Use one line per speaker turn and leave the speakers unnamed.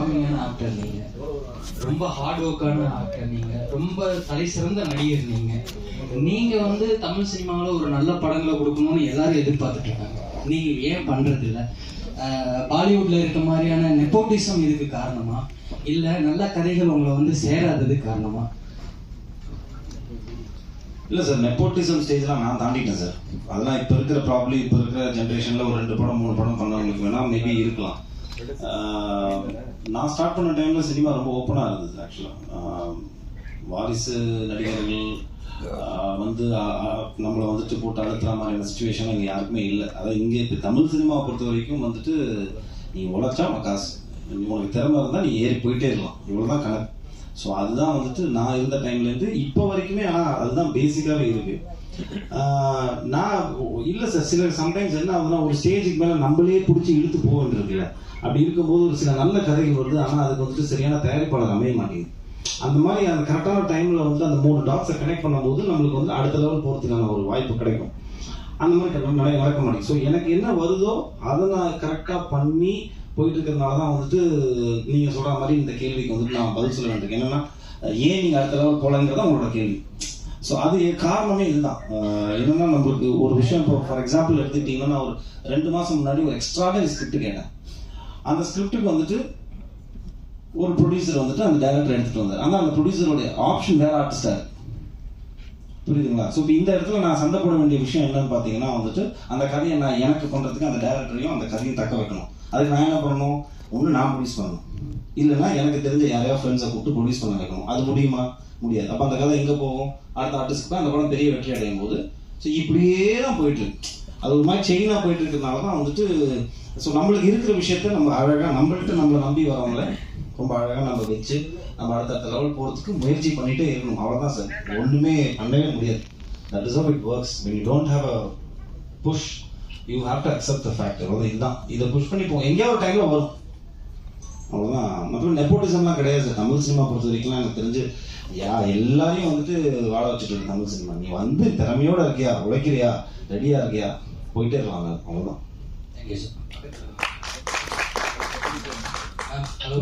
சாமியான actor நீங்க. ரொம்ப heart ஒர்க்கான actor நீங்க. ரொம்ப தலை சிறந்த நடிகர் நீங்க. நீங்க வந்து தமிழ் சினிமாவில் ஒரு நல்ல படங்களை கொடுக்கணும்னு எல்லாரும் எதிர்பார்த்துட்டு இருக்காங்க. நீங்க ஏன் பண்றது இல்லை பாலிவுட்ல இருக்க மாதிரியான நெப்போட்டிசம் இதுக்கு காரணமா? இல்ல நல்ல கதைகள் உங்களை வந்து சேராதது காரணமா?
இல்லை சார் நெப்போட்டிசம் ஸ்டேஜ்லாம் நான் தாண்டிட்டேன் சார். அதெல்லாம் இப்போ இருக்கிற ப்ராப்ளம் இப்போ இருக்கிற ஜென்ரேஷனில் ஒரு ரெண்டு படம் மூணு படம் பண்ணவங்களுக்கு வேணா மேபி இருக்கலாம். நான் ஸ்டார்ட் பண்ண டைமில் சினிமா ரொம்ப ஓப்பனாக இருந்தது ஆக்சுவலாக வாரிசு நடிகர்கள் வந்து நம்மளை வந்துட்டு போட்டு அழுத்துற மாதிரியான சுச்சுவேஷன் இங்கே யாருக்குமே இல்லை. அதாவது இங்கே இப்போ தமிழ் சினிமாவை பொறுத்த வரைக்கும் வந்துட்டு நீ உழைச்சா காசு. உங்களுக்கு உனக்கு திறமை இருந்தால் நீ ஏறி போயிட்டே இருக்கலாம். இவ்வளோ தான் கணக்கு. ஸோ அதுதான் வந்துட்டு நான் இருந்த டைம்லேருந்து இப்போ வரைக்குமே ஆனால் அதுதான் பேசிக்காகவே இருக்கு. நான் இல்லை சார் சில சம்டைம்ஸ் என்ன ஆகுதுன்னா ஒரு ஸ்டேஜுக்கு மேலே நம்மளே பிடிச்சி இழுத்து போகன்றிருக்குல்ல அப்படி இருக்கும்போது ஒரு சில நல்ல கதைகள் வருது ஆனால் அதுக்கு வந்துட்டு சரியான தயாரிப்பாளர் அமைய மாட்டேங்குது. அந்த மாதிரி அந்த கரெக்டான டைமில் வந்து அந்த மூணு டாட்ஸை கனெக்ட் பண்ணும்போது நம்மளுக்கு வந்து அடுத்த லெவல் போகிறதுக்கான ஒரு வாய்ப்பு கிடைக்கும். அந்த மாதிரி கரெக்டாக நடக்க மாட்டேங்குது. ஸோ எனக்கு என்ன வருதோ அதை நான் கரெக்டாக பண்ணி போயிட்டு இருக்கிறதுனால தான் வந்துட்டு நீங்கள் சொல்கிற மாதிரி இந்த கேள்விக்கு வந்துட்டு நான் பதில் சொல்ல வேண்டியிருக்கேன் என்னென்னா ஏன் நீங்கள் அடுத்த லெவல் போகலங்கிறது உங்களோட கேள்வி. ஸோ அது காரணமே இதுதான். என்னென்னா என்னன்னா நம்மளுக்கு ஒரு விஷயம் இப்போ ஃபார் எக்ஸாம்பிள் எடுத்துக்கிட்டிங்கன்னா நான் ஒரு ரெண்டு மாதம் முன்னாடி ஒரு எக்ஸ்ட்ராவே ஸ்கிரிப்ட் கேட்டேன். அந்த ஸ்கிரிப்டுக்கு வந்துட்டு ஒரு ப்ரொடியூசர் வந்துட்டு அந்த டேரக்டர் எடுத்துகிட்டு வந்தார். ஆனால் அந்த ப்ரொடியூசருடைய ஆப்ஷன் வேற ஆர்டிஸ்டாக புரியுதுங்களா? ஸோ இப்போ இந்த இடத்துல நான் சண்டை போட வேண்டிய விஷயம் என்னன்னு பார்த்தீங்கன்னா வந்துட்டு அந்த கதையை நான் எனக்கு பண்ணுறதுக்கு அந்த டேரக்டரையும் அந்த கதையும் தக்க வைக்கணும். அதுக்கு நான் என்ன பண்ணணும்? ஒன்று நான் ப்ரொடியூஸ் பண்ணணும். இல்லைன்னா எனக்கு தெரிஞ்ச யாரையா ஃப்ரெண்ட்ஸை கூப்பிட்டு ப்ரொடியூஸ் பண்ண வைக்கணும். அது முடியுமா? முடியாது. அப்போ அந்த கதை எங்கே போகும்? அடுத்த ஆர்டிஸ்ட்க்கு அந்த படம் பெரிய வெற்றி அடையும் போது ஸோ இப்படியே தான் போயிட்டு இருக்கு. அது ஒரு மாதிரி செயினாக போயிட்டு இருக்கிறதுனால தான் வந்துட்டு ஸோ நம்மளுக்கு இருக்கிற விஷயத்த நம்ம அழகாக நம்மள்கிட்ட நம்மளை நம்பி வரவங்கள ரொம்ப அழகாக நம்ம வச்சு நம்ம அடுத்த லெவல் போகிறதுக்கு முயற்சி பண்ணிகிட்டே இருக்கணும். அவ்வளோதான் சார் ஒன்றுமே பண்ணவே முடியாது. That is it works mean you don't have a push you have to accept the fact அவ்வளோ இதுதான். இதை புஷ் பண்ணி போவோம் எங்கேயாவது ஒரு டைமில் வரும். அவ்வளோதான் மற்றபடி நெப்போட்டிசம்லாம் கிடையாது சார் தமிழ் சினிமா பொறுத்த வரைக்கும்லாம் எனக்கு தெரிஞ்சு யா எல்லாரையும் வந்துட்டு வாழ வச்சுட்டு இருக்கு தமிழ் சினிமா நீ வந்து திறமையோட இருக்கியா? உழைக்கிறியா? ரெடியாக இருக்கியா? போயிட்டே இருக்கலாம் அவ்வளோதான்
தேங்க்யூ சார்